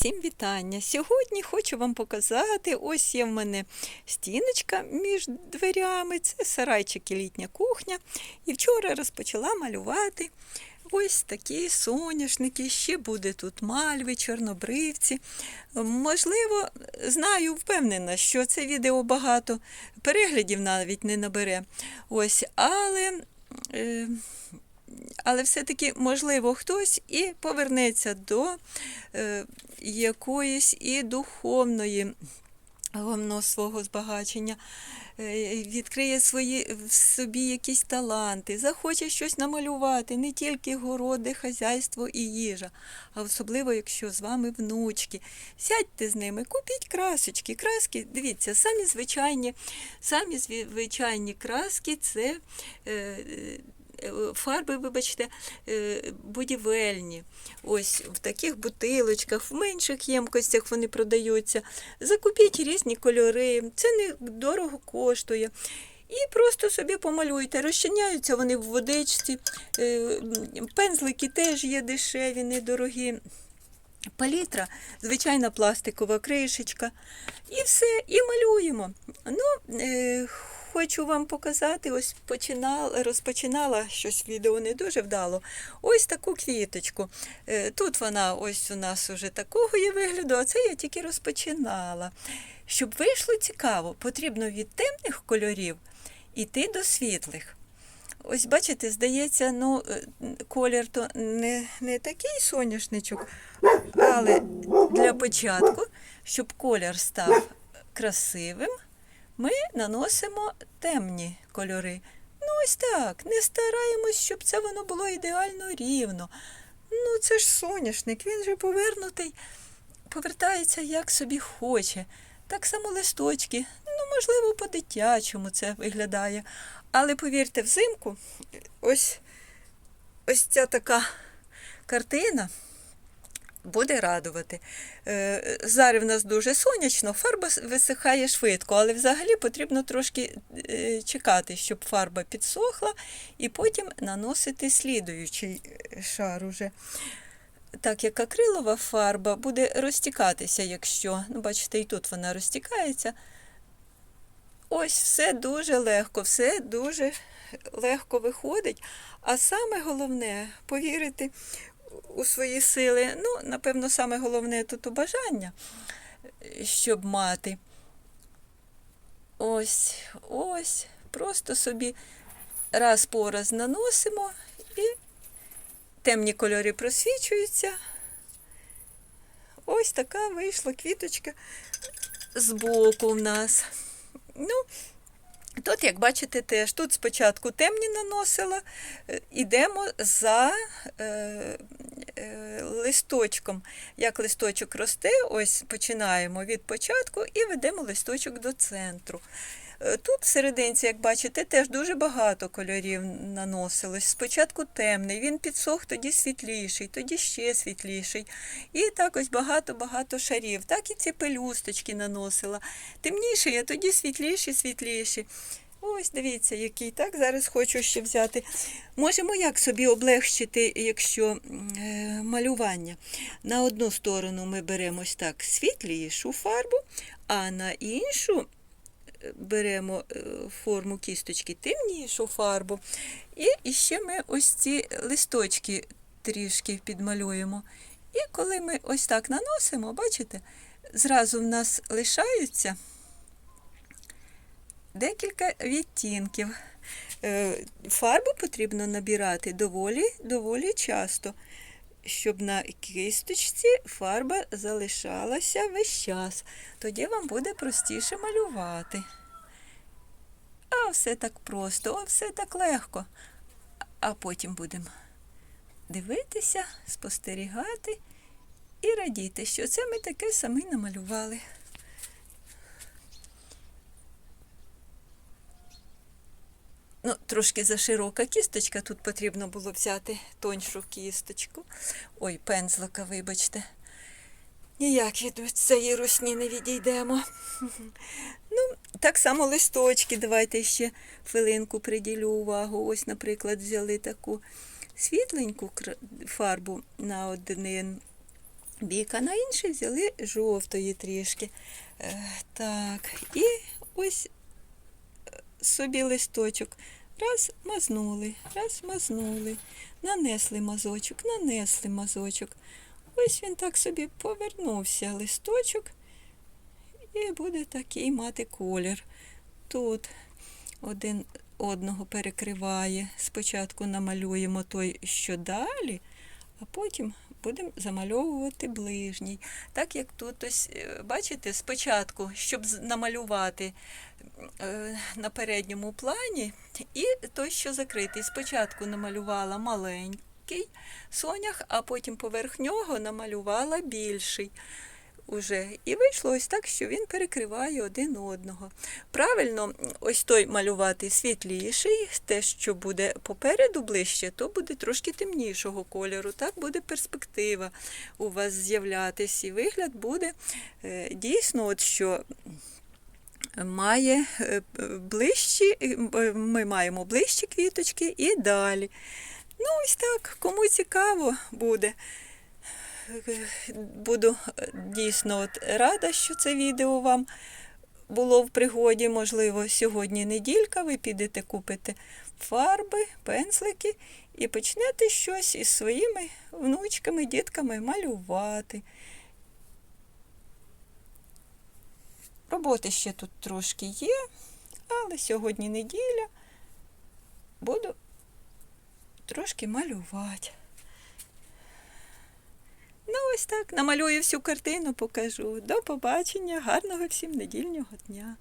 Всім вітання! Сьогодні хочу вам показати, ось є в мене стіночка між дверями, це сарайчик і літня кухня. І вчора розпочала малювати ось такі соняшники, ще буде тут мальви, чорнобривці. Можливо, знаю, впевнена, що це відео багато переглядів навіть не набере. Ось, але. Е, але все-таки, можливо, хтось і повернеться до е, якоїсь і духовної головного свого збагачення, е, відкриє свої, в собі якісь таланти, захоче щось намалювати, не тільки городи, хазяйство і їжа, а особливо, якщо з вами внучки. Сядьте з ними, купіть красочки. Краски, дивіться, самі звичайні, самі звичайні краски це. Е, Фарби, вибачте, е, будівельні. Ось в таких бутилочках, в менших ємкостях вони продаються. Закупіть різні кольори, це не дорого коштує. І просто собі помалюйте. Розчиняються вони в водичці, е, пензлики теж є дешеві, недорогі. Палітра, звичайна пластикова кришечка. І все, і малюємо. Ну, Хочу вам показати, ось починала, розпочинала щось відео не дуже вдало. Ось таку квіточку. Е, Тут вона ось у нас уже такого є вигляду, а це я тільки розпочинала. Щоб вийшло цікаво, потрібно від темних кольорів йти до світлих. Ось, бачите, здається, ну, колір то не, не такий соняшничок, але для початку, щоб колір став красивим ми наносимо темні кольори. Ну, ось так. Не стараємось, щоб це воно було ідеально рівно. Ну, це ж соняшник, він же повернутий, повертається як собі хоче. Так само листочки, ну, можливо, по-дитячому це виглядає. Але повірте, взимку ось ось ця така картина буде радувати. Е, зараз в нас дуже сонячно, фарба висихає швидко, але взагалі потрібно трошки е, чекати, щоб фарба підсохла, і потім наносити слідуючий е, шар уже. Так як акрилова фарба буде розтікатися, якщо, ну, бачите, і тут вона розтікається. Ось все дуже легко, все дуже легко виходить. А саме головне повірити у свої сили. Ну, напевно, саме головне тут бажання, щоб мати. Ось, ось, просто собі раз по раз наносимо і темні кольори просвічуються. Ось така вийшла квіточка з боку в нас. Ну, Тут, як бачите, теж тут спочатку темні наносила, йдемо за е, е, листочком. Як листочок росте, ось починаємо від початку і ведемо листочок до центру. Е, тут серединці, як бачите, теж дуже багато кольорів наносилось. Спочатку темний, він підсох, тоді світліший, тоді ще світліший. І так ось багато-багато шарів. Так і ці пелюсточки наносила. Темніший, а тоді світліші, світліші. Ось, дивіться, який. Так, зараз хочу ще взяти. Можемо як собі облегчити, якщо е, малювання. На одну сторону ми беремо ось так світлішу фарбу, а на іншу беремо е, форму кісточки темнішу фарбу. І ще ми ось ці листочки трішки підмалюємо. І коли ми ось так наносимо, бачите, зразу в нас лишаються декілька відтінків. Е, фарбу потрібно набирати доволі, доволі часто, щоб на кисточці фарба залишалася весь час. Тоді вам буде простіше малювати. А все так просто, а все так легко. А потім будемо дивитися, спостерігати і радіти, що це ми таке самі намалювали. Ну, Трошки заширока кісточка, тут потрібно було взяти тоншу кісточку. Ой, пензлика, вибачте. Ніяк від цієї русні не відійдемо. Ну, Так само листочки. Давайте ще хвилинку приділю увагу. Ось, наприклад, взяли таку світленьку фарбу на один бік, а на інший взяли жовтої трішки. Е, Так, і ось собі листочок. Раз мазнули, раз мазнули, нанесли мазочок, нанесли мазочок. Ось він так собі повернувся листочок і буде такий мати колір. Тут один одного перекриває. Спочатку намалюємо той, що далі, а потім будемо замальовувати ближній. Так як тут ось, е, бачите, спочатку, щоб намалювати е, на передньому плані, і той, що закритий. Спочатку намалювала маленький сонях, а потім поверх нього намалювала більший. Уже. І вийшло ось так, що він перекриває один одного. Правильно, ось той малювати світліший, те, що буде попереду ближче, то буде трошки темнішого кольору. Так буде перспектива у вас з'являтись. І вигляд буде е, дійсно, от що має е, ближчі, е, ми маємо ближчі квіточки і далі. Ну, ось так, кому цікаво буде. Буду дійсно от рада, що це відео вам було в пригоді. Можливо, сьогодні неділька, ви підете купите фарби, пензлики і почнете щось із своїми внучками, дітками малювати. Роботи ще тут трошки є, але сьогодні неділя. Буду трошки малювати. Ну, ось так. Намалюю всю картину, покажу. До побачення, гарного всім недільного дня.